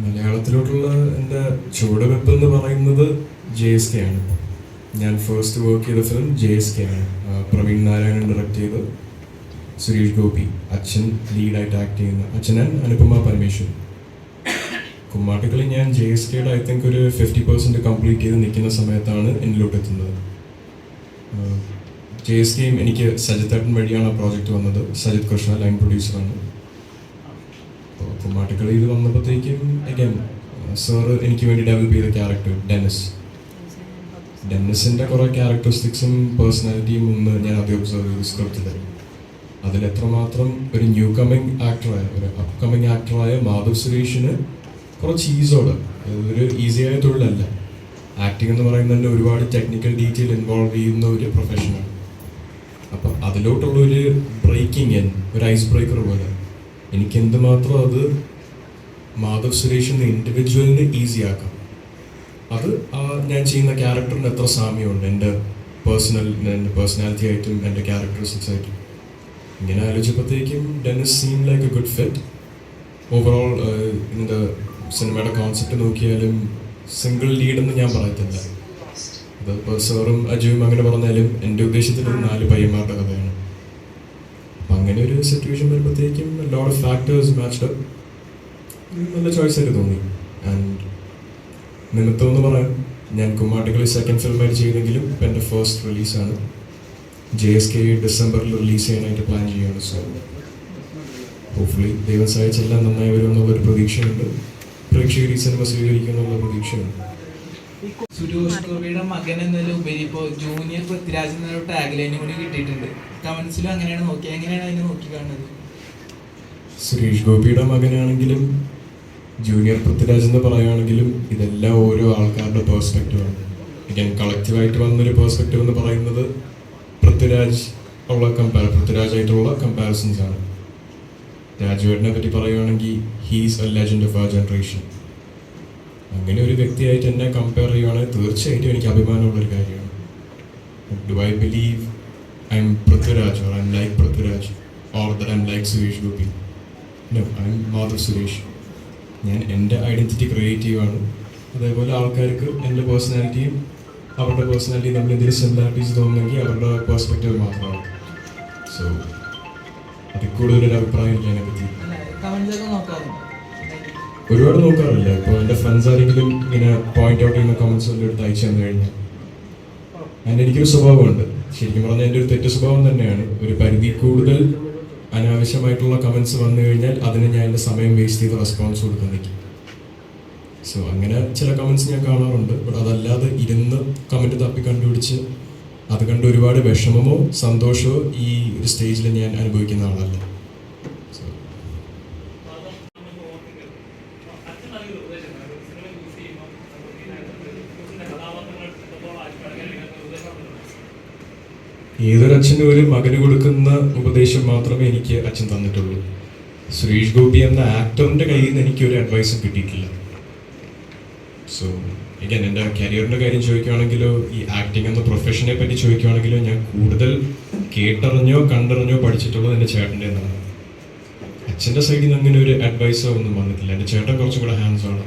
മലയാളത്തിലോട്ടുള്ള എന്റെ ചുവടുവെപ്പ് എന്ന് പറയുന്നത് ജെ എസ് കെ ആണ്. ഞാൻ ഫസ്റ്റ് വർക്ക് ചെയ്ത ഫിലിം ജെ എസ് കെ ആണ്. പ്രവീൺ നാരായണൻ ഡയറക്റ്റ് ചെയ്ത് സുരേഷ് ഗോപി അച്ഛൻ ലീഡായിട്ട് ആക്ട് ചെയ്യുന്ന അച്ഛൻ ആൻഡ് അനുപമ പരമേശ്വരൻ. കുമ്മാട്ടിക്കളി ഞാൻ ജെ എസ് കെയുടെ ഐ തിങ്ക് ഒരു ഫിഫ്റ്റി പെർസെന്റ് കംപ്ലീറ്റ് ചെയ്ത് നിൽക്കുന്ന സമയത്താണ് എന്നിലോട്ട് എത്തുന്നത്. ജെ എസ് കെയും എനിക്ക് സജിത് ഏട്ടൻ വഴിയാണ് ആ പ്രോജക്റ്റ് വന്നത്. സജിത് കൃഷ്ണ ലൈൻ പ്രൊഡ്യൂസറാണ് കുമ്മാട്ടിക്കളി ഇത് വന്നപ്പോഴത്തേക്കും അഗൈൻ സാറ് എനിക്ക് വേണ്ടി ഡെവലപ്പ് ചെയ്ത ക്യാരക്ടർ ഡെനിസ് ഡെന്നിസിന്റെ കുറേ ക്യാരക്ടറിസ്റ്റിക്സും പേഴ്സണാലിറ്റിയും ഒന്ന് ഞാൻ ആദ്യം ഒബ്സർവ് ചെയ്തു സ്ക്രിപ്റ്റിൽ അതിൽ എത്രമാത്രം ഒരു ന്യൂ കമ്മിങ് ആക്ടറായ ഒരു അപ്കമ്മിങ് ആക്ടറായ മാധവ് സുരേഷിന് കുറച്ച് ഈസോട് ഒരു ഈസിയായ തൊഴിലല്ല. ആക്ടിംഗ് എന്ന് പറയുന്നത് തന്നെ ഒരുപാട് ടെക്നിക്കൽ ഡീറ്റെയിൽ ഇൻവോൾവ് ചെയ്യുന്ന ഒരു പ്രൊഫഷനാണ് അപ്പം അതിലോട്ടുള്ള ഒരു ബ്രേക്കിംഗ് എൻ ഒരു ഐസ് ബ്രേക്കർ പോലെ. എനിക്ക് എന്തുമാത്രം അത് മാധവ് സുരേഷ് എന്ന ഇൻഡിവിജ്വലിനെ ഈസി ആക്കാം. അത് ഞാൻ ചെയ്യുന്ന ക്യാരക്ടറിന് എത്ര സാമ്യമുണ്ട്? എന്റെ പേഴ്സണൽ എന്റെ പേഴ്സണാലിറ്റി ആയിട്ടും എന്റെ ക്യാരക്ടറിസ്റ്റിക്സ് ആയിട്ടും. ഇങ്ങനെ ആലോചിച്ചപ്പോഴത്തേക്കും Dennis seem like a good fit overall ഇതിന്റെ സിനിമയുടെ കോൺസെപ്റ്റ് നോക്കിയാലും സിംഗിൾ ലീഡെന്ന് ഞാൻ പറയത്തില്ല. അതിപ്പോൾ സാറും അജുവും അങ്ങനെ പറഞ്ഞാലും എന്റെ ഉദ്ദേശത്തിൽ നാല് പയ്യന്മാരുടെ കഥയാണ്. അങ്ങനെ ഒരു സിറ്റുവേഷൻ വരുമ്പോഴത്തേക്കും ഓഫ് ഫാക്ടേഴ്സ് മാച്ച്ഡ് നല്ല ചോയ്സ് ആയിട്ട് തോന്നി. ആൻഡ് നിമിത്തം എന്ന് പറയാം ഞാൻ കുമ്മാട്ടികളി സെക്കൻഡ് ഫിലിമായിട്ട് ചെയ്തെങ്കിലും ഇപ്പം എന്റെ ഫസ്റ്റ് റിലീസാണ് ജെ എസ് കെ ഡിസംബറിൽ റിലീസ് ചെയ്യാനായിട്ട് പ്ലാൻ ചെയ്യുകയാണ്. സോ ഹോപ്പ്ഫുള്ളി ദൈവം സഹായിച്ചെല്ലാം നന്നായി വരുമെന്നുള്ളൊരു പ്രതീക്ഷയുണ്ട്. പ്രേക്ഷകർ ഈ സിനിമ സ്വീകരിക്കുമെന്നുള്ള പ്രതീക്ഷയുണ്ട്. സുരേഷ് ഗോപിയുടെ മകൻ എന്നതിലുപരി ഇപ്പോൾ ജൂനിയർ പൃഥ്വിരാജ് എന്നൊരു ടാഗ് ലൈനും കൂടി കിട്ടിയിട്ടുണ്ട്. കമൻസിലും അങ്ങനെയാണ് നോക്കി. എങ്ങനെയാണ് അതിനെ നോക്കി കാണുന്നത്? സുരേഷ് ഗോപിയുടെ മകനാണെങ്കിലും ജൂനിയർ പൃഥ്വിരാജ് എന്ന് പറയുകയാണെങ്കിലും ഇതെല്ലാം ഓരോ ആൾക്കാരുടെ പേഴ്സ്പെക്റ്റീവാണ് ഞാൻ കളക്റ്റീവായിട്ട് വന്നൊരു പേഴ്സ്പെക്റ്റീവ് എന്ന് പറയുന്നത് പൃഥ്വിരാജ് ഉള്ള കമ്പാ പൃഥ്വിരാജായിട്ടുള്ള കമ്പാരിസൺസ് ആണ്. രാജുവേട്ടനെ പറ്റി പറയുകയാണെങ്കിൽ ഹീസ് എ ലെജൻഡ് ഓഫ് ആ ജനറേഷൻ അങ്ങനെ ഒരു വ്യക്തിയായിട്ട് എന്നെ കമ്പയർ ചെയ്യുകയാണെങ്കിൽ തീർച്ചയായിട്ടും എനിക്ക് അഭിമാനമുള്ളൊരു കാര്യമാണ്. Do I believe I'm Prithviraj or I'm like Prithviraj or there I'm like Suresh Gopi I'm Madhav Suresh ഞാൻ എന്റെ ഐഡന്റിറ്റി ക്രിയേറ്റ് ചെയ്യുവാണ്. അതേപോലെ ആൾക്കാർക്ക് എന്റെ പേഴ്സണാലിറ്റിയും അവരുടെ പേഴ്സണാലിറ്റിയും തമ്മിൽ എന്തെങ്കിലും സിമിലാരിറ്റീസ് തോന്നുന്നെങ്കിൽ അവരുടെ പേഴ്സ്പെക്റ്റീവ് മാത്രമാണ്. സോ അതിൽ കൂടുതലൊരു അഭിപ്രായം എനിക്ക് അതിനെപ്പറ്റി ഒരുപാട് നോക്കാറില്ല ഇപ്പോൾ എന്റെ ഫ്രണ്ട്സ് ആരെങ്കിലും ഇങ്ങനെ പോയിന്റ് ഔട്ട് ചെയ്യുന്ന കമൻസ് എല്ലാം എടുത്ത് അയച്ചു തന്നു കഴിഞ്ഞാൽ അതിന് എനിക്കൊരു സ്വഭാവമുണ്ട്. ശരിക്കും പറഞ്ഞാൽ എന്റെ ഒരു തെറ്റ് സ്വഭാവം തന്നെയാണ്. ഒരു പരിധി കൂടുതൽ അനാവശ്യമായിട്ടുള്ള കമൻസ് വന്നു കഴിഞ്ഞാൽ അതിന് ഞാൻ എന്റെ സമയം വേസ്റ്റ് ചെയ്ത് റെസ്പോൺസ് കൊടുക്കാൻ നിൽക്കും സോ അങ്ങനെ ചില കമൻസ് ഞാൻ കാണാറുണ്ട്. ബട്ട് അതല്ലാതെ ഇരുന്ന് കമന്റ് തപ്പി കണ്ടുപിടിച്ച് അത് കണ്ട് ഒരുപാട് വിഷമമോ സന്തോഷമോ ഈ ഒരു സ്റ്റേജിൽ ഞാൻ അനുഭവിക്കുന്ന ആളല്ല സോ ഏതൊരച്ഛനും ഒരു മകന് കൊടുക്കുന്ന ഉപദേശം മാത്രമേ എനിക്ക് അച്ഛൻ തന്നിട്ടുള്ളൂ. സുരേഷ് ഗോപി എന്ന ആക്ടറിന്റെ കയ്യിൽ നിന്ന് എനിക്ക് ഒരു അഡ്വൈസും കിട്ടിയിട്ടില്ല. സോ എനിക്ക് എന്റെ കരിയറിന്റെ കാര്യം ചോദിക്കുകയാണെങ്കിലോ ഈ ആക്ടിങ് എന്ന പ്രൊഫഷനെ പറ്റി ചോദിക്കുകയാണെങ്കിലോ ഞാൻ കൂടുതൽ കേട്ടറിഞ്ഞോ കണ്ടറിഞ്ഞോ പഠിച്ചിട്ടുള്ളത് എന്റെ ചേട്ടന്റെ എന്നാണ് അച്ഛന്റെ സൈഡിൽ നിന്ന് അങ്ങനെ ഒരു അഡ്വൈസോ ഒന്നും വന്നിട്ടില്ല. എന്റെ ചേട്ടൻ കുറച്ചും കൂടെ ഹാൻഡ്സ് ആണ്.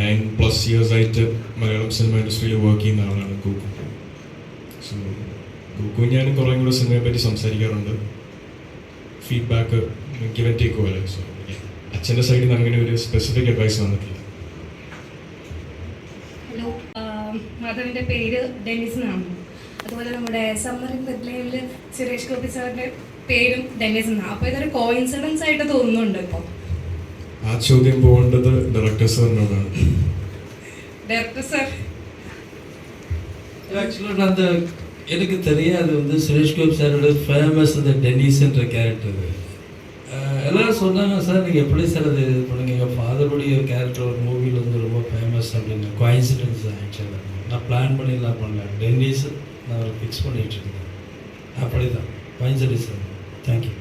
നയൻ പ്ലസ് ഇയേഴ്സ് ആയിട്ട് മലയാളം സിനിമ ഇൻഡസ്ട്രിയിൽ വർക്ക് ചെയ്യുന്ന ആളാണ് ഗോകു സോ ബുക്കും ഞാനും കുറേ കൂടെ സിനിമയെ പറ്റി സംസാരിക്കാറുണ്ട്. ഫീഡ്ബാക്ക് ഗിവൻ ടേക്ക് പോലെ. സോ അച്ഛന്റെ സൈഡിൽ നിന്ന് അങ്ങനെ ഒരു സ്പെസിഫിക് അഡ്വൈസ് വന്നിട്ടില്ല. ഹലോ മാധവിന്റെ പേര് ഡെനിസ് എന്നാണ്. അതുപോലെ നമ്മുടെ സമ്മർ ഇൻ സുരേഷ് ഗോപി സാറിന്റെ പേരും ഡെന്നിസ് എന്നാണ്. അപ്പോൾ ഇതൊരു കോയിൻസിഡൻസ് ആയിട്ട് തോന്നുന്നുണ്ട് ഇപ്പൊ ആ ചോദ്യം പോകേണ്ടത് ഡയറക്ടർ സാറിനോടാണ് ഡയറക്ടർ സാർ எனக்கு தெரியாது வந்து சுரேஷ்கோப் சாரோட ஃபேமஸ் அந்த டென்னிஸ்ன்ற கேரக்டர் எல்லாரும் சொன்னாங்க சார் நீங்கள் எப்படி சார் அது இது பண்ணுங்க? எங்கள் ஃபாதருடைய கேரக்டர் ஒரு மூவியில் வந்து ரொம்ப ஃபேமஸ் அப்படின்னு. கோயின்சிடன்ஸ் தான் ஆக்சுவலாக நான் பிளான் பண்ணிடலாம் பண்ணல. டென்னிஸ் நான் ஃபிக்ஸ் பண்ணிட்டு இருக்கேன். அப்படி தான். கோயின்சிடன்ஸ் தான் தேங்க்யூ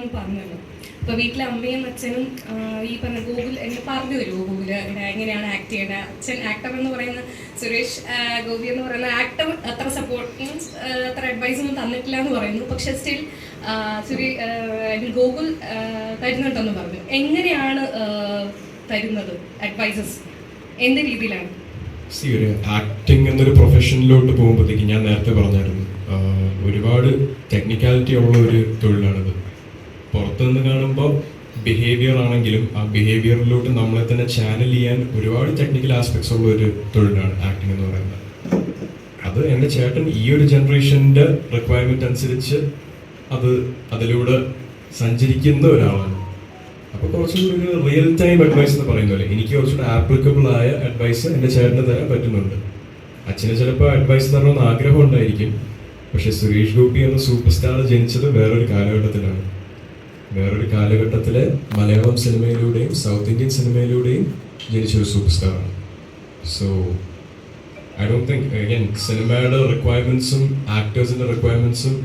ഒന്ന് പറഞ്ഞല്ലോ. അപ്പോൾ വീട്ടിലെ അമ്മയും അച്ഛനും ഈ പറഞ്ഞ ഗൂഗിൾ എന്നെ പറഞ്ഞു തരുമോ ഗൂഗിൾ എങ്ങനെയാണ് ആക്ട് ചെയ്യേണ്ടത്? അച്ഛൻ ആക്ടർ എന്ന് പറയുന്ന സുരേഷ് ഗോപി എന്ന് പറയുന്ന ആക്ടർ അത്ര സപ്പോർട്ട് മീൻസ് അത്ര അഡ്വൈസ് ഒന്നും തന്നിട്ടില്ല എന്ന് പറയുന്നു. പക്ഷെ സ്റ്റിൽ സുരേ ഗൂഗിൾ തരുന്നുണ്ടെന്ന് പറഞ്ഞു. എങ്ങനെയാണ് തരുന്നത് അഡ്വൈസസ് എന്ത് രീതിയിലാണ്? ഒരു ആക്ടിങ് എന്നൊരു പ്രൊഫഷനിലോട്ട് പോകുമ്പോഴത്തേക്ക് ഞാൻ നേരത്തെ പറഞ്ഞായിരുന്നു. ഒരുപാട് ടെക്നിക്കാലിറ്റി ഉള്ള ഒരു തൊഴിലാണിത്. പുറത്തുനിന്ന് കാണുമ്പോൾ ബിഹേവിയർ ആണെങ്കിലും ആ ബിഹേവിയറിലോട്ട് നമ്മളെ തന്നെ ചാനൽ ചെയ്യാൻ ഒരുപാട് ടെക്നിക്കൽ ആസ്പെക്ട്സ് ഉള്ള ഒരു തൊഴിലാണ് ആക്ടിങ് എന്ന് പറയുന്നത്. അത് എന്റെ ചേട്ടൻ ഈ ഒരു ജനറേഷന്റെ റിക്വയർമെന്റ് അനുസരിച്ച് അത് അതിലൂടെ സഞ്ചരിക്കുന്ന ഒരാളാണ്. അപ്പോൾ കുറച്ചുകൂടി ഒരു റിയൽ ടൈം അഡ്വൈസ് എന്ന് പറയുന്ന പോലെ എനിക്ക് കുറച്ചുകൂടി ആപ്ലിക്കബിൾ ആയ അഡ്വൈസ് എന്റെ ചേട്ടന് തരാൻ പറ്റുന്നുണ്ട്. അച്ഛന് ചിലപ്പോൾ അഡ്വൈസ് തരണമെന്ന് ആഗ്രഹം ഉണ്ടായിരിക്കും. പക്ഷേ സുരേഷ് ഗോപി എന്ന സൂപ്പർ സ്റ്റാർ ജനിച്ചത് വേറൊരു കാലഘട്ടത്തിലാണ്. വേറൊരു കാലഘട്ടത്തിൽ മലയാളം സിനിമയിലൂടെയും സൗത്ത് ഇന്ത്യൻ സിനിമയിലൂടെയും ജനിച്ച ഒരു super സ്റ്റാറാണ് so I don't think again സിനിമയുടെ റിക്വയർമെന്റ്സും ആക്ടേഴ്സിന്റെ റിക്വയർമെന്റ്സും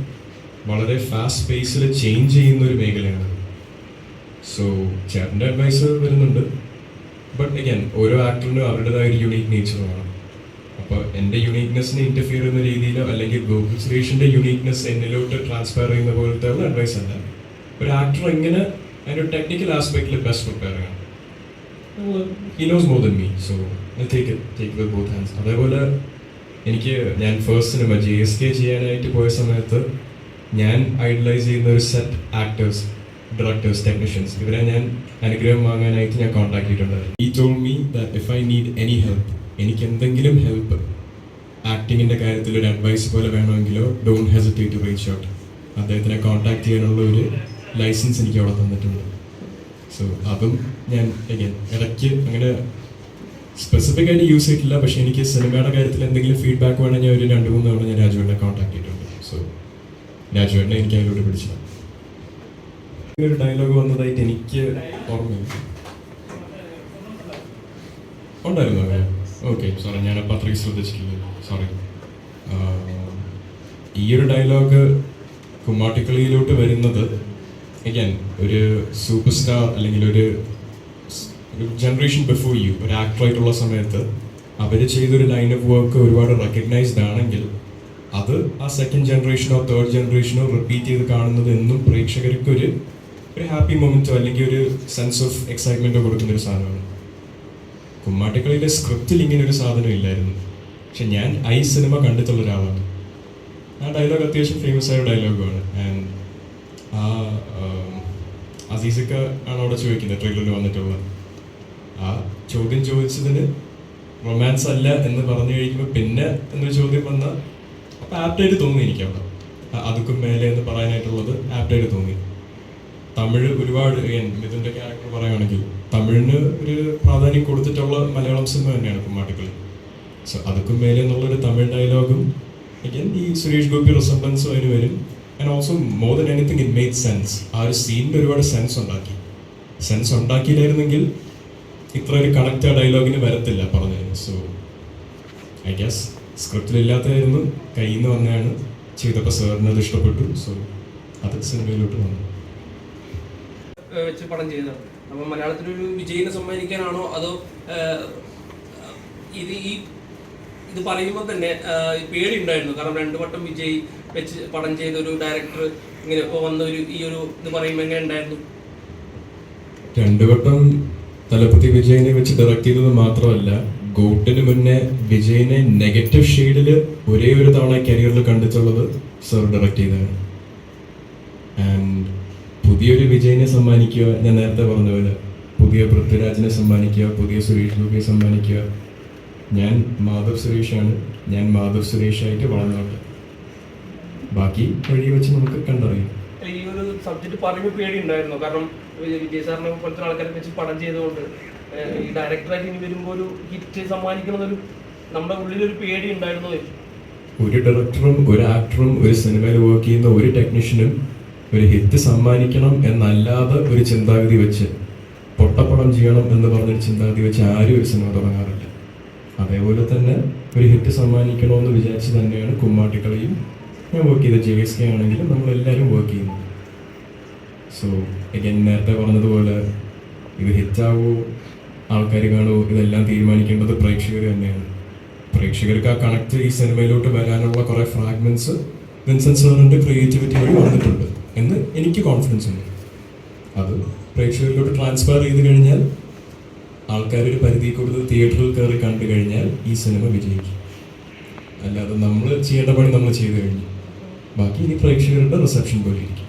വളരെ ഫാസ്റ്റ് പേസിൽ ചേഞ്ച് ചെയ്യുന്ന ഒരു മേഖലയാണ്. സോ ചേട്ടന്റെ അഡ്വൈസ് വരുന്നുണ്ട്. ബട്ട് അഗൈൻ ഓരോ ആക്ടറിനും അവരുടേതായ ഒരു യുണീക്ക് നേച്ചറാണ് അപ്പോൾ എന്റെ യുണീക്നെസ്സിനെ ഇന്റർഫിയർ ചെയ്യുന്ന രീതിയിലോ അല്ലെങ്കിൽ ഗോകുൽ സുരേഷിന്റെ യുണീക്നെസ് എന്നിലോട്ട് ട്രാൻസ്ഫർ ചെയ്യുന്ന പോലത്തെ ഉള്ള അഡ്വൈസ് അല്ല. ഒരു ആക്ടർ എങ്ങനെ അതിന്റെ ടെക്നിക്കൽ ആസ്പെക്റ്റിൽ ബെസ്റ്റ് പ്രിപ്പയർ ചെയ്യണം? He knows more than me so take take with both hands അതേപോലെ എനിക്ക് ഞാൻ ഫസ്റ്റ് സിനിമ ജി എസ് കെ ചെയ്യാനായിട്ട് പോയ സമയത്ത് ഞാൻ ഐഡലൈസ് ചെയ്യുന്ന ഒരു സെറ്റ് ആക്ടേഴ്സ് ഡയറക്ടേഴ്സ് ടെക്നീഷ്യൻസ് ഇവരെ ഞാൻ അനുഗ്രഹം വാങ്ങാനായിട്ട് ഞാൻ കോൺടാക്ട് ചെയ്തിട്ടുണ്ടായിരുന്നു. ഈ told me that if I need any help എനിക്ക് എന്തെങ്കിലും ഹെൽപ്പ് ആക്ടിങ്ങിന്റെ കാര്യത്തിൽ ഒരു അഡ്വൈസ് പോലെ വേണമെങ്കിലോ don't hesitate to reach out അദ്ദേഹത്തിനെ കോൺടാക്ട് ചെയ്യാനുള്ള ഒരു ലൈസൻസ് എനിക്ക് അവിടെ തന്നിട്ടുണ്ട്. സോ അതും ഞാൻ ഇടയ്ക്ക് അങ്ങനെ സ്പെസിഫിക് ആയിട്ട് യൂസ് ചെയ്തിട്ടില്ല. പക്ഷേ എനിക്ക് സിനിമയുടെ കാര്യത്തിൽ എന്തെങ്കിലും ഫീഡ്ബാക്ക് വേണമെങ്കിൽ ഞാൻ ഒരു രണ്ട് മൂന്ന് തവണ ഞാൻ രാജുവേട്ടനെ കോൺടാക്ട് ചെയ്തിട്ടുണ്ട്. സോ രാജുവേട്ടനെ എനിക്ക് അതിലൂടെ പിടിച്ചത് ഒരു ഡയലോഗ് വന്നതായിട്ട് എനിക്ക് ഓർമ്മയില്ല. ഉണ്ടായിരുന്നു? അങ്ങനെ ഓക്കെ സോറി ഞാൻ അപ്പം അത്രയ്ക്ക് ശ്രദ്ധിച്ചിട്ടില്ല. സോറി ഈ ഒരു ഡയലോഗ് കുമ്മാട്ടിക്കളിയിലോട്ട് വരുന്നത് again ഒരു സൂപ്പർ സ്റ്റാർ അല്ലെങ്കിൽ ഒരു ജനറേഷൻ ബിഫോർ യു ഒരു ആക്ടറായിട്ടുള്ള സമയത്ത് അവർ ചെയ്തൊരു ലൈൻ ഓഫ് വർക്ക് ഒരുപാട് റെക്കഗ്നൈസ്ഡ് ആണെങ്കിൽ അത് ആ സെക്കൻഡ് ജനറേഷനോ തേർഡ് ജനറേഷനോ റിപ്പീറ്റ് ചെയ്ത് കാണുന്നത് എന്നും പ്രേക്ഷകർക്ക് ഒരു ഒരു ഹാപ്പി മൊമെന്റോ അല്ലെങ്കിൽ ഒരു സെൻസ് ഓഫ് എക്സൈറ്റ്മെന്റോ കൊടുക്കുന്ന ഒരു സാധനമാണ്. കുമ്മാട്ടിക്കളിയിലെ സ്ക്രിപ്റ്റിൽ ഇങ്ങനെ ഒരു സാധനം ഇല്ലായിരുന്നു. പക്ഷെ ഞാൻ ഐ സിനിമ കണ്ടിട്ടുള്ള ഒരാളാണ്. ആ ഡയലോഗ് അത്യാവശ്യം ഫേമസ് ആയ ഡയലോഗാണ് ആൻഡ് ആ അസീസക്ക ആണ് അവിടെ ചോദിക്കുന്നത് ട്രെയിലറിൽ വന്നിട്ടുള്ള. ആ ചോദ്യം ചോദിച്ചതിന് റൊമാൻസ് അല്ല എന്ന് പറഞ്ഞു കഴിക്കുമ്പോൾ പിന്നെ എന്നൊരു ചോദ്യം വന്ന അപ്പം ആപ്റ്റായിട്ട് തോന്നി എനിക്ക് അവിടെ. അതുക്കും മേലെ എന്ന് പറയാനായിട്ടുള്ളത് ആപ്റ്റായിട്ട് തോന്നി. തമിഴ് ഒരുപാട് മിഥുന്റെ ക്യാരക്ടർ പറയുകയാണെങ്കിൽ തമിഴിന് ഒരു പ്രാധാന്യം കൊടുത്തിട്ടുള്ള മലയാളം സിനിമ തന്നെയാണ് കുമ്മാട്ടിക്കളി. സോ അതുക്കും മേലെ എന്നുള്ളൊരു തമിഴ് ഡയലോഗും ഈ സുരേഷ് ഗോപി റിസംബൻസും അതിന് വരും. And also more than anything it make sense ആ ഒരു സീനിന്റെ ഒരുപാട് സെൻസ് ഉണ്ടാക്കി. സെൻസ് ഉണ്ടാക്കിയില്ലായിരുന്നെങ്കിൽ ഇത്ര ഒരു കണക്റ്റ് ആ ഡയലോഗിന് വരത്തില്ല പറഞ്ഞതിന് സോ ഐ ഗസ് സ്ക്രിപ്റ്റിലില്ലാത്തതായിരുന്നു കയ്യിൽ നിന്ന് വന്നതാണ്. ചെയ്തപ്പോൾ സാറിന് അത് ഇഷ്ടപ്പെട്ടു. സോ അത് സിനിമയിലോട്ട് വന്നു. വെച്ച് പടം ചെയ്തതാണ് അപ്പം മലയാളത്തിലൊരു വിജയിനെ സമ്മാനിക്കാനാണോ? അതോ ഇത് ഈ ഇത് പറയുമ്പോൾ തന്നെ പേടി ഉണ്ടായിരുന്നു കാരണം രണ്ടു വട്ടം വിജയ് വെച്ച് പടം ചെയ്ത ഒരു ഡയറക്ടർ ഇങ്ങനെ വന്ന ഒരു ഈ ഒരു ഇത് പറയുമ്പോൾ എങ്ങനെ ഉണ്ടായിരുന്നു? രണ്ടു വട്ടം തലപ്പതി വിജയനെ വെച്ച് ഡയറക്റ്റ് ചെയ്തത് മാത്രമല്ല ഗോട്ടിന് മുന്നേ വിജയനെ നെഗറ്റീവ് ഷെയ്ഡിൽ ഒരേ ഒരു തവണ കരിയറിൽ കണ്ടിട്ടുള്ളത് സർ ഡയറക്റ്റ് ചെയ്തതാണ്. ആൻഡ് പുതിയൊരു വിജയനെ സമ്മാനിക്കുക ഞാൻ നേരത്തെ പറഞ്ഞ പോലെ പുതിയ പൃഥ്വിരാജിനെ സമ്മാനിക്കുക പുതിയ സുരേഷ് ഗോപിയെ സമ്മാനിക്കുക. ഞാൻ മാധവ് സുരേഷാണ്. ഞാൻ മാധവ് സുരേഷായിട്ട് വളർന്നോട്ടെ ബാക്കി വഴി വെച്ച് നമുക്ക് കണ്ടറിയാം. ഈ ഒരു സബ്ജക്റ്റ് പറയുമ്പോൾ പേടി ഉണ്ടായിരുന്നു കാരണം വിജയ് സാറിനെ പോലത്തെ ആൾക്കാരെ വെച്ച് പടം ചെയ്തുകൊണ്ട് ഈ ഡയറക്ടറായിട്ട് ഇനി വരുമ്പോൾ ഒരു ഹിറ്റ് സമ്മാനിക്കണമെന്നൊരു നമ്മുടെ ഉള്ളിലൊരു പേടി ഉണ്ടായിരുന്നു ഒരു ഡയറക്ടറും ഒരു ആക്ടറും ഒരു സിനിമയിൽ വർക്ക് ചെയ്യുന്ന ഒരു ടെക്നീഷ്യനും ഒരു ഹിറ്റ് സമ്മാനിക്കണം എന്നല്ലാതെ ഒരു ചിന്താഗതി വെച്ച് പൊട്ടപ്പടം ചെയ്യണം എന്ന് പറഞ്ഞൊരു ചിന്താഗതി വെച്ച് ആരും ഒരു സിനിമ തുടങ്ങാറില്ല. അതേപോലെ തന്നെ ഒരു ഹിറ്റ് സമ്മാനിക്കണമെന്ന് വിചാരിച്ച് തന്നെയാണ് കുമ്മാട്ടിക്കളിയും ഞാൻ വർക്ക് ചെയ്ത. ജെ എസ് കെ ആണെങ്കിലും നമ്മളെല്ലാവരും വർക്ക് ചെയ്യുന്നു. സോ again നേരത്തെ പറഞ്ഞതുപോലെ ഇത് ഹിറ്റാവോ ആൾക്കാർ കാണുമോ ഇതെല്ലാം തീരുമാനിക്കേണ്ടത് പ്രേക്ഷകർ തന്നെയാണ്. പ്രേക്ഷകർക്ക് ആ കണക്ട് ഈ സിനിമയിലോട്ട് വരാനുള്ള കുറെ ഫ്രാഗ്മെന്റ്സ് വിൻസെൻസ് സാറിന്റെ ക്രിയേറ്റിവിറ്റി വഴി വന്നിട്ടുണ്ട് എന്ന് എനിക്ക് കോൺഫിഡൻസ് ഉണ്ട്. അത് പ്രേക്ഷകരിലോട്ട് ട്രാൻസ്ഫർ ചെയ്ത് കഴിഞ്ഞാൽ ആൾക്കാർ ഒരു പരിധി കൂടുതൽ തിയേറ്ററിൽ കയറി കണ്ടു കഴിഞ്ഞാൽ ഈ സിനിമ വിജയിക്കും. അല്ലാതെ നമ്മൾ ചെയ്യേണ്ട പണി നമ്മൾ ചെയ്തു കഴിഞ്ഞു. ബാക്കി ഇനി പ്രേക്ഷകരുടെ റിസപ്ഷൻ പോലെ ഇരിക്കും.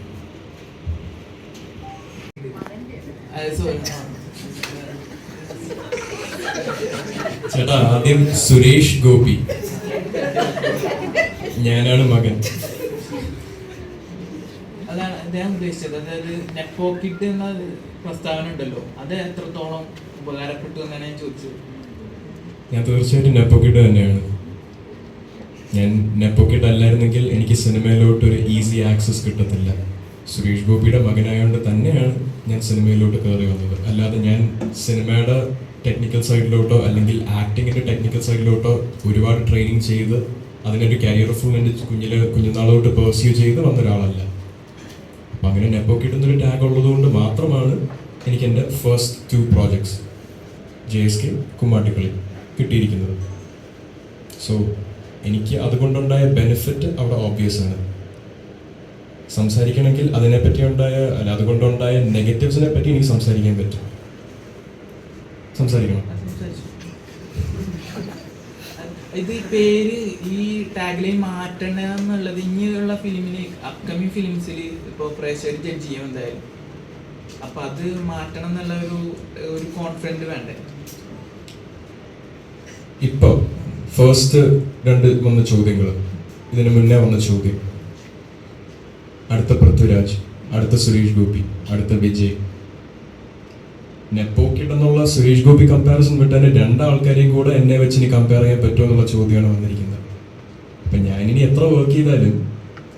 ചേട്ടാ ആദ്യം സുരേഷ് ഗോപി. ഞാനാണ് മകൻ. അതാണ് അദ്ദേഹം ഉദ്ദേശിച്ചത്. അതായത് നെറ്റ് പോക്കറ്റ് എന്ന പ്രസ്താവന ഉണ്ടല്ലോ അത് എത്രത്തോളം ഉപകാരപ്പെട്ടു എന്നാണ് ഞാൻ ചോദിച്ചത്. ഞാൻ തീർച്ചയായിട്ടും നെപ്പോക്കിട്ട് തന്നെയാണ്. ഞാൻ നെപ്പോക്കിട്ട് അല്ലായിരുന്നെങ്കിൽ എനിക്ക് സിനിമയിലോട്ട് ഒരു ഈസി ആക്സസ് കിട്ടത്തില്ല. സുരേഷ് ഗോപിയുടെ മകനായതുകൊണ്ട് തന്നെയാണ് ഞാൻ സിനിമയിലോട്ട് കയറി വന്നത്. അല്ലാതെ ഞാൻ സിനിമയുടെ ടെക്നിക്കൽ സൈഡിലോട്ടോ അല്ലെങ്കിൽ ആക്ടിങ്ങിന്റെ ടെക്നിക്കൽ സൈഡിലോട്ടോ ഒരുപാട് ട്രെയിനിങ് ചെയ്ത് അതിനൊരു കരിയർ ഫുൾ എന്റെ കുഞ്ഞിൽ കുഞ്ഞുനാളോട്ട് പെർസ്യൂ ചെയ്ത് വന്ന ഒരാളല്ല അപ്പം അങ്ങനെ നെപ്പോ കിട്ടുന്നൊരു ടാഗ് ഉള്ളതുകൊണ്ട് മാത്രമാണ് എനിക്ക് എന്റെ first two projects J S K Kummattikkali കിട്ടിയിരിക്കുന്നത്. സോ എനിക്ക് അതുകൊണ്ടുണ്ടായ ബെനിഫിറ്റ് അവിടെ ഓബ്വിയസ് ആണ്. സംസാരിക്കണമെങ്കിൽ അതിനെപ്പറ്റി ഉണ്ടായ അല്ല അതുകൊണ്ടുണ്ടായ നെഗറ്റീവ്സിനെ പറ്റി എനിക്ക് സംസാരിക്കാൻ പറ്റും. സംസാരിക്കണം? ഇത് ഈ പേര് ഈ ടാഗ്ലൈൻ മാറ്റണം എന്നുള്ളത് ഇനിയുള്ള ഫിലിമിന് അപ്കമിങ് ഫിലിംസിൽ ഇപ്പോൾ പ്രേക്ഷകർ ജഡ്ജ് ചെയ്യും എന്തായാലും. അപ്പൊ അത് മാറ്റണം എന്നുള്ള ഒരു ഒരു കോൺഫിഡന്റ് വേണ്ടേ? ഇപ്പോൾ ഫസ്റ്റ് രണ്ട് വന്ന ചോദ്യങ്ങൾ ഇതിന് മുന്നേ വന്ന ചോദ്യം. അടുത്ത പൃഥ്വിരാജ് അടുത്ത സുരേഷ് ഗോപി അടുത്ത വിജയ്. എന്നുള്ള സുരേഷ് ഗോപി കമ്പാരിസൺ വിട്ടാൽ രണ്ടാൾക്കാരെയും കൂടെ എന്നെ വെച്ച് ഇനി കമ്പയർ ചെയ്യാൻ പറ്റുമോ എന്നുള്ള ചോദ്യമാണ് വന്നിരിക്കുന്നത്. അപ്പം ഞാനിനി എത്ര വർക്ക് ചെയ്താലും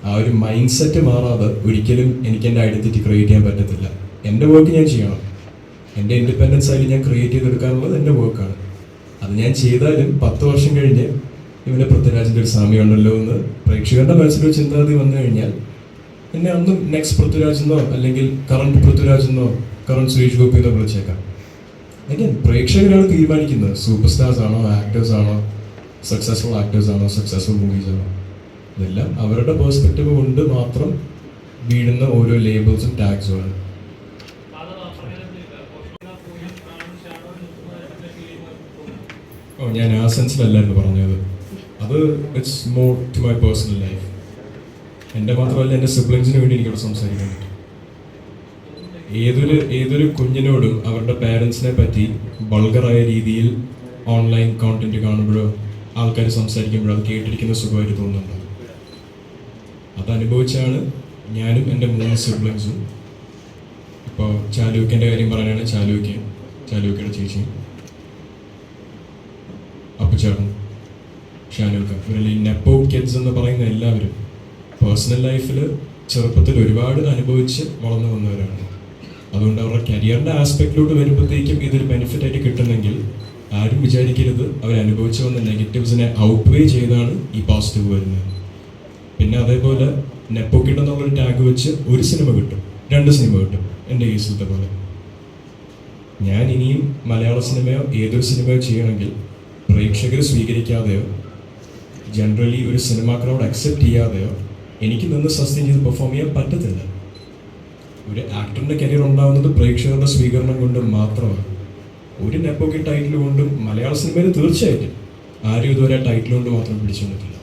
ആ ഒരു മൈൻഡ് സെറ്റ് മാറാതെ ഒരിക്കലും എനിക്ക് എന്റെ ഐഡന്റിറ്റി ക്രിയേറ്റ് ചെയ്യാൻ പറ്റത്തില്ല. എന്റെ വർക്ക് ഞാൻ ചെയ്യണം. എന്റെ ഇൻഡിപെൻഡൻസ് ആയിട്ട് ഞാൻ ക്രിയേറ്റ് ചെയ്തെടുക്കാനുള്ളത് എന്റെ വർക്കാണ് അത് ഞാൻ ചെയ്താലും പത്ത് വർഷം കഴിഞ്ഞ് ഇവനെ പൃഥ്വിരാജിന്റെ ഒരു സാമ്യം ഉണ്ടല്ലോ എന്ന് പ്രേക്ഷകരുടെ മനസ്സിലൊരു ചിന്താഗതി വന്നു കഴിഞ്ഞാൽ എന്നെ അന്നും നെക്സ്റ്റ് പൃഥ്വിരാജ് എന്നോ അല്ലെങ്കിൽ കറണ്ട് പൃഥ്വിരാജ് എന്നോ കറണ്ട് സുരേഷ് ഗോപി എന്നോ വിളിച്ചേക്കാം. Again പ്രേക്ഷകരാണ് തീരുമാനിക്കുന്നത്. സൂപ്പർ സ്റ്റാർസ് ആണോ ആക്ടേഴ്സ് ആണോ സക്സസ്ഫുൾ ആക്ടേഴ്സ് ആണോ സക്സസ്ഫുൾ മൂവീസ് ആണോ. ഇതെല്ലാം അവരുടെ പേഴ്സ്പെക്റ്റീവ് കൊണ്ട് മാത്രം വീഴുന്ന ഓരോ ലേബിൾസും ടാഗ്സും ഓ ഞാൻ ആ സെൻസിലല്ലായിരുന്നു പറഞ്ഞത്. അത് it's more to my personal life എന്റെ മാത്രമല്ല എന്റെ സിബ്ലിങ്സിന് വേണ്ടി എനിക്കിവിടെ സംസാരിക്കാൻ പറ്റും ഏതൊരു ഏതൊരു കുഞ്ഞിനോടും അവരുടെ പാരൻസിനെ പറ്റി ബൾഗറായ രീതിയിൽ ഓൺലൈൻ കോണ്ടന്റ് കാണുമ്പോഴോ ആൾക്കാർ സംസാരിക്കുമ്പോഴോ അത് കേട്ടിരിക്കുന്ന സുഖമായിട്ട് തോന്നുന്നുണ്ട്? അത് അനുഭവിച്ചാണ് ഞാനും എന്റെ മൂന്ന് സിബ്ലിങ്സും ഇപ്പോൾ ചാലുക്കന്റെ കാര്യം പറയാനാണ് ചാലുക്കൻ ചാലൂക്കയുടെ ചേച്ചി അപ്പുചേട്ടൻ ഷാനൂക്ക ഇവരിൽ ഈ നെപ്പോ കിഡ്സ് എന്ന് പറയുന്ന എല്ലാവരും പേഴ്സണൽ ലൈഫിൽ ചെറുപ്പത്തിൽ ഒരുപാട് അനുഭവിച്ച് വളർന്നു വന്നവരാണ്. അതുകൊണ്ട് അവരുടെ കരിയറിന്റെ ആസ്പെക്റ്റിലോട്ട് വരുമ്പോഴത്തേക്കും ഇതൊരു ബെനിഫിറ്റ് ആയിട്ട് കിട്ടുന്നെങ്കിൽ ആരും വിചാരിക്കരുത്. അവർ അനുഭവിച്ചു വന്ന നെഗറ്റീവ്സിനെ ഔട്ട് വേ ചെയ്താണ് ഈ പോസിറ്റീവ് വരുന്നത്. പിന്നെ അതേപോലെ നെപ്പോ നെപ്പോക്കിട്ട് എന്നുള്ളൊരു ടാഗ് വെച്ച് ഒരു സിനിമ കിട്ടും. രണ്ട് സിനിമ കിട്ടും. എന്റെ കേസിലത്തെ പോലെ. ഞാൻ ഇനിയും മലയാള സിനിമയോ ഏതൊരു സിനിമയോ ചെയ്യണമെങ്കിൽ പ്രേക്ഷകർ സ്വീകരിക്കാതെയോ ജനറലി ഒരു സിനിമ ക്രൗഡ് അക്സെപ്റ്റ് ചെയ്യാതെയോ എനിക്ക് നിന്ന് സസ്റ്റെയിൻ ചെയ്ത് പെർഫോം ചെയ്യാൻ പറ്റത്തില്ല. ഒരു ആക്ടറിന്റെ കരിയർ ഉണ്ടാകുന്നത് പ്രേക്ഷകരുടെ സ്വീകരണം കൊണ്ട് മാത്രമാണ്. ഒരു നെപ്പോക്കി ടൈറ്റിൽ കൊണ്ടും മലയാള സിനിമയിൽ തീർച്ചയായിട്ടും ആരും ഇതുവരെ ടൈറ്റിൽ കൊണ്ട് മാത്രം പിടിച്ചു കൊണ്ടിട്ടില്ല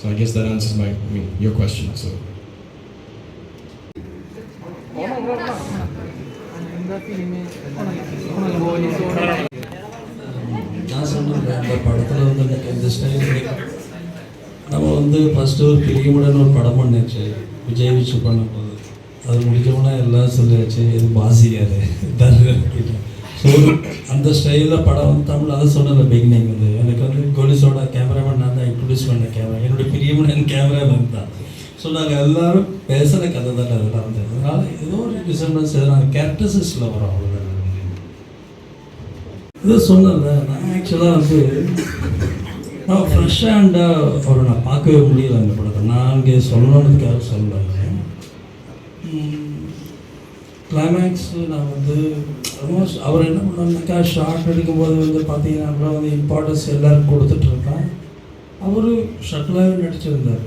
so I guess that answers my mean your question so first ஒரு பிரியமுடன் ஒரு படம் பண்ணிச்சு விஜய் விஷு பண்ணும்போது அது முடிஞ்சோடனே எல்லாம் சொல்லியாச்சு இது பாசியாரு தர்கிட்ட ஸோ அந்த ஸ்டைலில் படம் வந்து தமிழ் அதை சொன்னல பிகினிங் வந்து. எனக்கு வந்து கோலிஸோட கேமராமேன் நான் தான் இன்ட்ரடியூஸ் பண்ண கேமரா என்னுடைய பிரியமுடன் கேமராமேன் தான். ஸோ நாங்கள் எல்லாரும் பேசுகிற கதை தான் அதெல்லாம் வந்து அதனால் ஏதோ ஒரு ரிசம்பன்ஸ் நாங்கள் கேரக்டர்ஸில் வரோம் அவ்வளோதான் இது சொன்னல நான் ஆக்சுவலாக வந்து நான் ஃப்ரெஷ்ஷாக அண்டாக அவரை நான் பார்க்கவே முடியல அந்த படத்தை. நான் அங்கே சொல்லணுன்றதுக்காக சொல்லலை. கிளைமேக்ஸ் நான் வந்து ஆல்மோஸ்ட் அவர் என்ன பண்ணாருனாக்கா ஷார்ட் அடிக்கும்போது வந்து பார்த்தீங்கன்னா வந்து இம்பார்ட்டன்ஸ் எல்லாருக்கும் கொடுத்துட்ருக்கேன் அவர் ஷட்டிலாகவே நடிச்சிருந்தார்.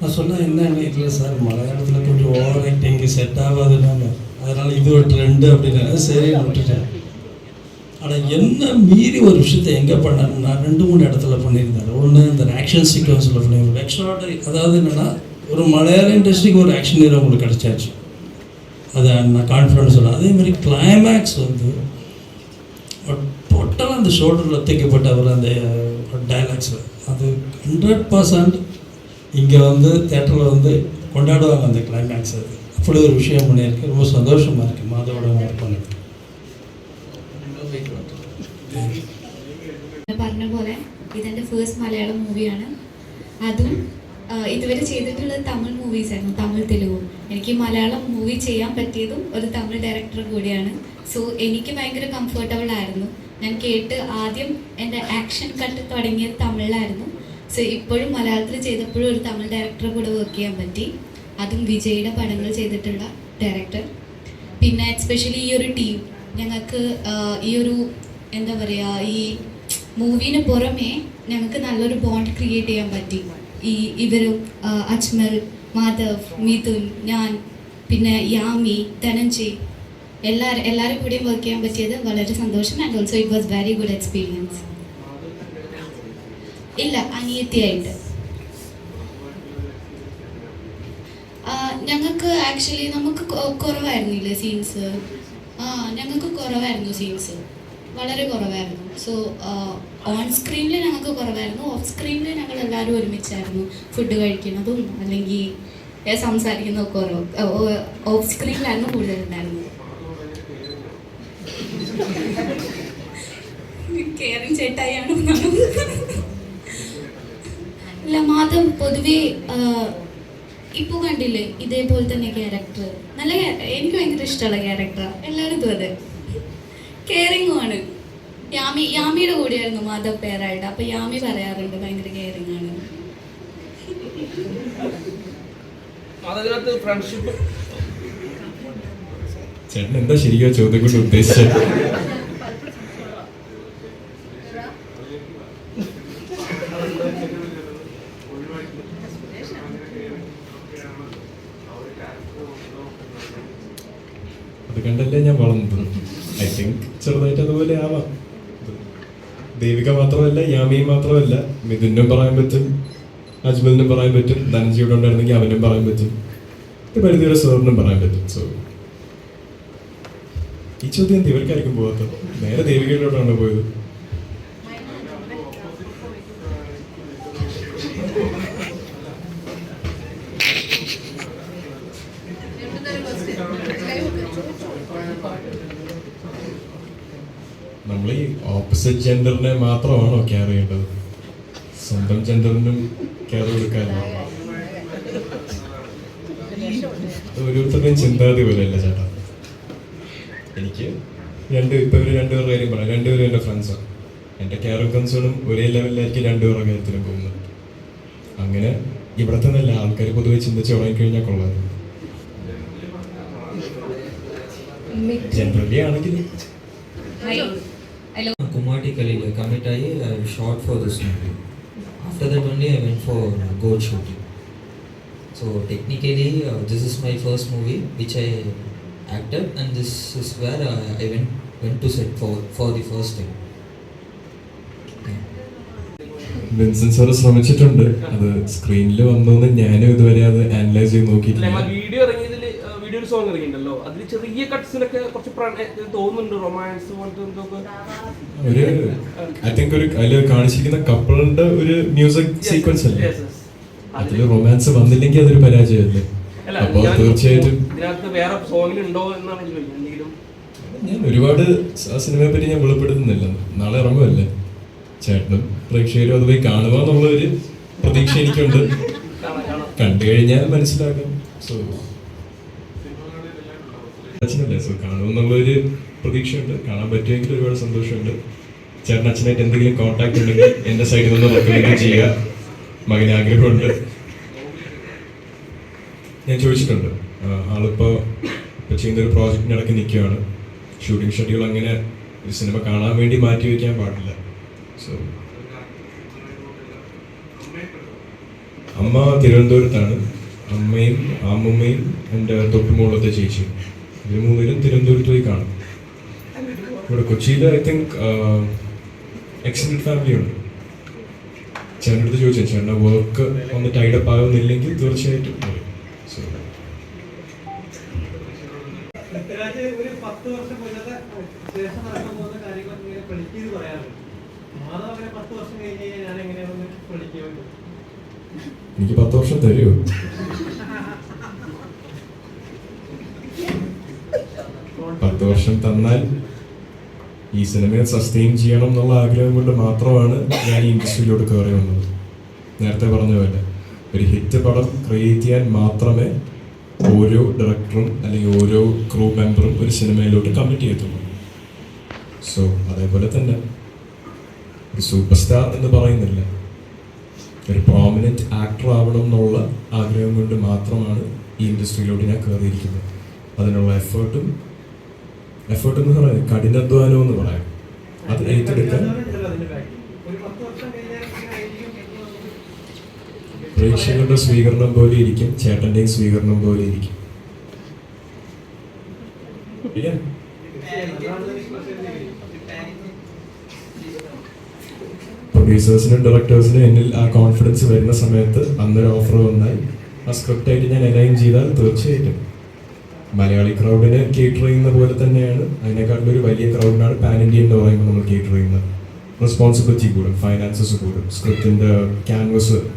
நான் சொன்னேன் என்ன இல்லை சார் மலையாளத்தில் கொஞ்சம் ஓவர் ஆக்டிங் செட் ஆகாதுன்னாங்க. அதனால் இது ஒரு ட்ரெண்டு அப்படின்னு சரி விட்டுட்டேன். ஆனால் என்ன மீறி ஒரு விஷயத்தை எங்கே பண்ணேன் நான் ரெண்டு மூணு இடத்துல பண்ணியிருந்தேன். ஒன்று இந்த ஆக்ஷன் சீக்வன்ஸில் பண்ணியிருந்தேன் எக்ஸ்ட்ராடரி அதாவது என்னென்னா ஒரு மலையாள இண்டஸ்ட்ரிக்கு ஒரு ஆக்ஷன் ஹீரோ உங்களுக்கு கிடச்சாச்சு. அதை நான் கான்ஃபிடன்ஸ் சொல்கிறேன் அதே மாதிரி கிளைமேக்ஸ் வந்து டோட்டலாக அந்த ஷோல்டரில் தைக்கப்பட்ட ஒரு அந்த டைலாக்ஸ் அது ஹண்ட்ரட் பர்சன்ட் இங்கே வந்து தேட்டரில் வந்து கொண்டாடுவாங்க அந்த கிளைமேக்ஸ் அது. அப்படி ஒரு விஷயம் பண்ணியிருக்கு. ரொம்ப சந்தோஷமாக இருக்குது மாதவோட ஒர்க் பண்ணிட்டு. പറഞ്ഞ പോലെ ഇതെന്റെ ഫേസ്റ്റ് മലയാളം മൂവിയാണ് അതും ഇതുവരെ ചെയ്തിട്ടുള്ളത് തമിഴ് മൂവീസ് ആയിരുന്നു തമിഴ് തെലുഗു. എനിക്ക് മലയാളം മൂവി ചെയ്യാൻ പറ്റിയതും ഒരു തമിഴ് ഡയറക്ടർ കൂടിയാണ്. സോ എനിക്ക് ഭയങ്കര കംഫർട്ടബിൾ ആയിരുന്നു. ഞാൻ കേട്ട് ആദ്യം എന്റെ ആക്ഷൻ കട്ട് തുടങ്ങിയത് തമിഴിലായിരുന്നു. സോ ഇപ്പോഴും മലയാളത്തിൽ ചെയ്തപ്പോഴും ഒരു തമിഴ് ഡയറക്ടർ കൂടെ വർക്ക് ചെയ്യാൻ പറ്റി. അതും വിജയുടെ പടങ്ങൾ ചെയ്തിട്ടുള്ള ഡയറക്ടർ പിന്നെ എസ്പെഷ്യലി ഈ ഒരു ടീം ഞങ്ങൾക്ക് ഈ ഒരു എന്താ പറയുക ഈ മൂവിന് പുറമേ ഞങ്ങൾക്ക് നല്ലൊരു ബോണ്ട് ക്രിയേറ്റ് ചെയ്യാൻ പറ്റി. ഈ ഇവരും അജ്മൽ മാധവ് മിഥുൻ ഞാൻ പിന്നെ യാമി ധനഞ്ജയ് എല്ലാവരും എല്ലാവരും കൂടെയും വർക്ക് ചെയ്യാൻ പറ്റിയത് വളരെ സന്തോഷം. And also it was very good experience ഇല്ല അനിയത്തിയായിട്ട്. ഞങ്ങൾക്ക് ആക്ച്വലി നമുക്ക് കുറവായിരുന്നില്ലേ സീൻസ് ആ ഞങ്ങൾക്ക് കുറവായിരുന്നു സീൻസ് വളരെ കുറവായിരുന്നു. സോ ഓൺ സ്ക്രീനിൽ ഞങ്ങൾക്ക് കുറവായിരുന്നു. ഓഫ് സ്ക്രീനിൽ ഞങ്ങൾ എല്ലാവരും ഒരുമിച്ചായിരുന്നു ഫുഡ് കഴിക്കുന്നതും അല്ലെങ്കിൽ സംസാരിക്കുന്നതൊക്കെ സംസാരിക്കുന്നതും കുറവ് ഓഫ് സ്ക്രീനിലായിരുന്നു കൂടുതലുണ്ടായിരുന്നത്. കെയറിങ് ചേട്ടായാണ് ഇല്ല മാധവ് പൊതുവേ ഇപ്പോൾ കണ്ടില്ലേ ഇതേപോലെ തന്നെ ക്യാരക്ടർ നല്ല എനിക്ക് ഭയങ്കര ഇഷ്ടമുള്ള ക്യാരക്ടറാണ് എല്ലാവരും അതെ കെയറിങ്ങും ആണ്. യാമി യാമിയുടെ കൂടെയായിരുന്നു മാധവ് പേരായിട്ട്. അപ്പൊ യാമി പറയാറുണ്ട് ഭയങ്കര കെയറിങ് ആണ്. അതിനകത്ത് ഫ്രണ്ട്ഷിപ്പ് ചേട്ടൻ എന്താ ശരിയോ ചോദ്യം കൊണ്ട് ഉദ്ദേശിച്ചത് അത് കണ്ടല്ലേ ഞാൻ വളർന്നത് ഐ തിങ്ക് ചെറുതായിട്ട് അതുപോലെ ആവാം മാത്രമല്ല യാമിയും മാത്രമല്ല മിഥുനും പറയാൻ പറ്റും അജ്മലിനും പറയാൻ പറ്റും ധനജിയുടെ ഉണ്ടായിരുന്നെങ്കിൽ അവനും പറയാൻ പറ്റും. പരിധിയുടെ സാറിനും പറയാൻ പറ്റും. സോ ഈ ചോദ്യം ഇവർക്കായിരിക്കും പോകാത്തത്. നേരെ ദേവികയിലോട്ടാണ് പോയത് നമ്മൾ ഈ ഓപ്പോസിറ്റ് ജെൻഡറിനെ മാത്രമാണോ കെയർ ചെയ്യേണ്ടത്? സ്വന്തം ജെൻഡറിനും കെയർ കൊടുക്കാനോ? ഓരോരുത്തരുടെയും ചിന്താഗതി പോലെയല്ല ചേട്ടാ. എനിക്ക് രണ്ട് ഇപ്പൊ ഇവർ രണ്ടുപേരുടെ കാര്യം പറയാം. രണ്ടുപേരും എന്റെ ഫ്രണ്ട്സാണ് എന്റെ കെയറും കൺസേണും ഒരേ ലെവലിലായിരിക്കും രണ്ടുപേരുടെ കാര്യത്തിലും പോകുന്നത്. അങ്ങനെ ഇവിടെ തന്നെ അല്ല ആൾക്കാർ പൊതുവെ ചിന്തിച്ച് തുടങ്ങിക്കഴിഞ്ഞാൽ കൊള്ളാം ജനറലി ആണെങ്കിൽ hello like commit I uh, shot for this movie. After that only I went for uh, goat shooting. So technically uh, this is my first movie which I acted and this is where uh, I went went to set for for the first time. Vincent sir ശ്രമിച്ചിട്ടുണ്ട് അത് സ്ക്രീനിൽ വന്നു ഞാനും ഇതുവരെ അത് analyse ചെയ്ത് നോക്കിയിട്ടില്ല video ഇറങ്ങിയതിൽ വീഡിയോ ഒരു സോങ് ഇറങ്ങിയിട്ടുണ്ടല്ലോ. അതിൽ ചെറിയ കട്ട്സിലൊക്കെ കുറച്ച് തോന്നുന്നുണ്ട്. റൊമാൻസ് പോലത്തെ ഐ തിങ്ക് ഒരു കാണിച്ചിരിക്കുന്ന കപ്പിളിന്റെ ഒരു മ്യൂസിക് സീക്വൻസ് അല്ലേ. അതിൽ റൊമാൻസ് വന്നില്ലെങ്കിൽ അതൊരു പരാജയമല്ലേ? അപ്പോൾ തീർച്ചയായിട്ടും ഇതിനകത്ത് വേറെ സോങ്ങിൽ ഉണ്ടോ എന്നാണ് എന്തെങ്കിലും? ഞാൻ ഒരുപാട് സിനിമയെ പറ്റി ഞാൻ വെളിപ്പെടുത്തുന്നില്ല. നാളെ ഇറങ്ങുമല്ലേ ചേട്ടനും പ്രേക്ഷകരും അത് പോയി കാണുക എന്നുള്ള ഒരു പ്രതീക്ഷ എനിക്കുണ്ട്. കാണാം കാണാം. കണ്ടു കഴിഞ്ഞാൽ മനസ്സിലാക്കാം സോ അച്ഛനല്ലേ? സോ കാണും എന്നുള്ളൊരു പ്രതീക്ഷയുണ്ട്. കാണാൻ പറ്റുമെങ്കിൽ ഒരുപാട് സന്തോഷമുണ്ട്. ചേട്ടൻ അച്ഛനായിട്ട് എന്തെങ്കിലും കോൺടാക്ട് ഉണ്ടെങ്കിൽ എന്റെ സൈഡിൽ നിന്ന് റെക്കമെൻഡ് ചെയ്യുക. മകന് ആഗ്രഹമുണ്ട്. ഞാൻ ചോദിച്ചിട്ടുണ്ട്. ആളിപ്പോ ഇപ്പൊ ചെയ്യുന്ന ഒരു നിൽക്കുകയാണ് ഷൂട്ടിംഗ് ഷെഡ്യൂൾ അങ്ങനെ ഒരു സിനിമ കാണാൻ വേണ്ടി മാറ്റി വയ്ക്കാൻ പാടില്ല. സോ അമ്മ തിരുവനന്തപുരത്താണ്. അമ്മയും ആമ്മയും എന്റെ തൊട്ടുമുകളത്തെ ചേച്ചിയും. ഇതിന് മൂന്നിലും തിരുവനന്തപുരത്ത് പോയി കാണും. ഇവിടെ കൊച്ചിയിൽ ഐ തിങ്ക് എക്സ്റ്റൻഡ് ഫാമിലി ഉണ്ട്. ചേട്ടന്റെ അടുത്ത് ചോദിച്ചാൽ ചേട്ടന്റെ വർക്ക് ഒന്ന് ടൈഡപ്പ് ആകുന്നില്ലെങ്കിൽ തീർച്ചയായിട്ടും വരും. സോ ഒരു പത്ത് വർഷം കൊല്ലത്തെ ശേഷം നടക്കാൻ പോകുന്ന കാര്യങ്ങൾ ഇങ്ങനെ പ്രെഡിക്റ്റ് ചെയ്ത് പറയാറുണ്ട്. മാധവ് അങ്ങനെ പത്ത് വർഷം കഴിഞ്ഞ് ഞാൻ എങ്ങനെയാണെന്ന് പ്രെഡിക്റ്റ് എനിക്ക് പത്ത് വർഷം തരുമോ? വർഷം തന്നാൽ ഈ സിനിമയെ സസ്റ്റെയിൻ ചെയ്യണം എന്നുള്ള ആഗ്രഹം കൊണ്ട് മാത്രമാണ് ഞാൻ ഈ ഇൻഡസ്ട്രിയിലോട്ട് കയറി വന്നത്. നേരത്തെ പറഞ്ഞ പോലെ ഒരു ഹിറ്റ് പടം ക്രിയേറ്റ് ചെയ്യാൻ മാത്രമേ ഓരോ ഡയറക്ടറും അല്ലെങ്കിൽ ഓരോ ക്രൂ മെമ്പറും ഒരു സിനിമയിലോട്ട് കമ്മിറ്റ് ചെയ്യത്തുള്ളൂ. സോ അതേപോലെ തന്നെ ഒരു സൂപ്പർ സ്റ്റാർ എന്ന് പറയുന്നില്ല. ഒരു പ്രോമിനന്റ് ആക്ടർ ആവണം എന്നുള്ള ആഗ്രഹം കൊണ്ട് മാത്രമാണ് ഈ ഇൻഡസ്ട്രിയിലോട്ട് ഞാൻ കയറിയിരിക്കുന്നത് അതിനുള്ള എഫേർട്ടും എഫേർട്ട് എന്ന് പറയുന്നത് കഠിനാധ്വാനം എന്ന് പറയാം. അത് ഏറ്റെടുക്കാൻ പ്രേക്ഷകരുടെ സ്വീകരണം പോലെ ഇരിക്കും. ചേട്ടന്റെയും സ്വീകരണം പോലെ ഇരിക്കും. പ്രൊഡ്യൂസേഴ്സിനും ഡയറക്ടേഴ്സിനും എന്നിൽ ആ കോൺഫിഡൻസ് വരുന്ന സമയത്ത് അന്നൊരു ഓഫർ വന്നാൽ ആ സ്ക്രിപ്റ്റായിട്ട് ഞാൻ അലൈൻ ചെയ്താൽ തീർച്ചയായിട്ടും. മലയാളി ക്രൗഡിനെ കേറ്റർ ചെയ്യുന്ന പോലെ തന്നെയാണ്. അതിനേക്കാളും ഒരു വലിയ ക്രൗഡിനാണ് പാൻ ഇന്ത്യൻ എന്ന് പറയുമ്പോൾ നമ്മൾ കേറ്റർ ചെയ്യുന്നത്. റെസ്പോൺസിബിലിറ്റി കൂടും ഫൈനാൻസസ് കൂടും സ്ക്രിപ്റ്റിന്റെ ക്യാൻവസ്